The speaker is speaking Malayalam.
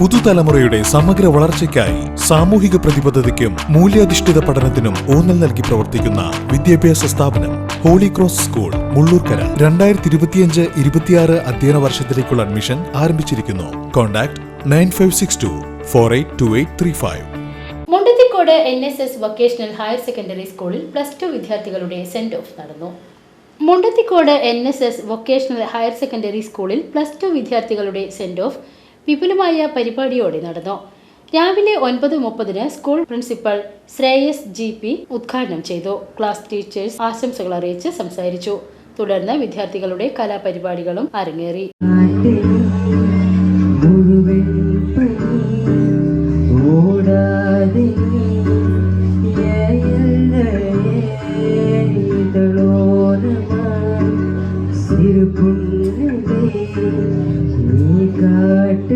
പുതുതലമുറയുടെ സമഗ്ര വളർച്ചയ്ക്കായി സാമൂഹിക പ്രതിബദ്ധതയ്ക്കും മൂല്യാധിഷ്ഠിത പഠനത്തിനും ഊന്നൽ നൽകി പ്രവർത്തിക്കുന്ന വിദ്യാഭ്യാസ സ്ഥാപനം ഹോളി ക്രോസ് സ്കൂൾ മുള്ളൂർക്കര. രണ്ടായിരത്തി ഇരുപത്തിയഞ്ച് ഇരുപത്തിയാറ് അധ്യയന വർഷത്തിലേക്കുള്ള അഡ്മിഷൻ ആരംഭിച്ചിരിക്കുന്നു. Contact nine five six two four eight two eight three five. Mundathikode N S S vocational higher secondary സ്കൂളിൽ പ്ലസ് ടു വിദ്യാർത്ഥികളുടെ സെൻഡ് ഓഫ് നടന്നു. Mundathikode N S S vocational higher secondary സ്കൂളിൽ പ്ലസ് ടു വിദ്യാർത്ഥികളുടെ സെൻഡ് ഓഫ് വിപുലമായ പരിപാടിയോടെ നടന്നു രാവിലെ ഒൻപത് മുപ്പതിന് school principal Shreyas G P ഉദ്ഘാടനം ചെയ്തു ക്ലാസ് ടീച്ചേഴ്സ് ആശംസകൾ അറിയിച്ച് സംസാരിച്ചു തുടർന്ന് വിദ്യാർത്ഥികളുടെ കലാപരിപാടികളും അരങ്ങേറി ഓടാതെ നീ